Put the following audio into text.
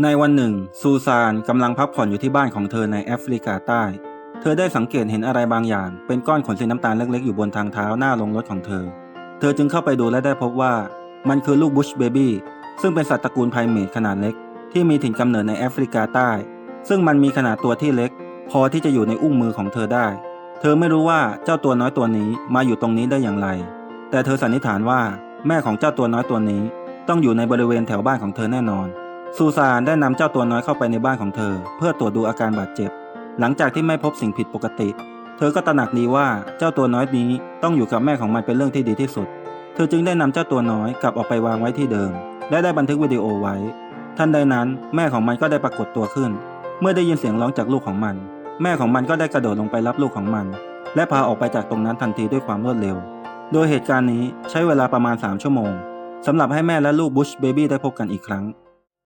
ในวันหนึ่ง ซูซานกำลังพักผ่อนอยู่ที่บ้านของเธอในแอฟริกาใต้ เธอได้สังเกตเห็นอะไรบางอย่าง เป็นก้อนขนสีน้ำตาลเล็กๆ อยู่บนทางเท้าหน้าลงรถของเธอ เธอจึงเข้าไปดูและได้พบว่ามันคือลูกบุชเบบี้ซึ่งเป็นสัตว์ตระกูลไพรเมทขนาดเล็ก ที่มีถิ่นกำเนิดในแอฟริกาใต้ ซึ่งมันมีขนาดตัวที่เล็ก พอที่จะอยู่ในอุ้งมือของเธอได้ เธอไม่รู้ว่าเจ้าตัวน้อยตัวนี้มาอยู่ตรงนี้ได้อย่างไร แต่เธอสันนิษฐานว่าแม่ของเจ้าตัวน้อยตัวนี้ ต้องอยู่ในบริเวณแถวบ้านของเธอแน่นอน ซูซานได้นำเจ้าตัวน้อยเข้าไปในบ้านของเธอ เพื่อตรวจดูอาการบาดเจ็บ หลังจากที่ไม่พบสิ่งผิดปกติ เธอก็ตระหนักดีว่าเจ้าตัวน้อยนี้ต้องอยู่กับแม่ของมันเป็นเรื่องที่ดีที่สุด เธอจึงได้นำเจ้าตัวน้อยกลับออกไปวางไว้ที่เดิม และได้บันทึกวิดีโอไว้ ทันใดนั้นแม่ของมันก็ได้ปรากฏตัวขึ้น เมื่อได้ยินเสียงร้องจากลูกของมัน แม่ของมันก็ได้กระโดดลงไปรับลูกของมัน และพาออกไปจากตรงนั้นทันทีด้วยความรวดเร็ว โดยเหตุการณ์นี้ใช้เวลาประมาณ 3 ชั่วโมงสำหรับให้แม่และลูกบุชเบบี้ได้พบกันอีกครั้ง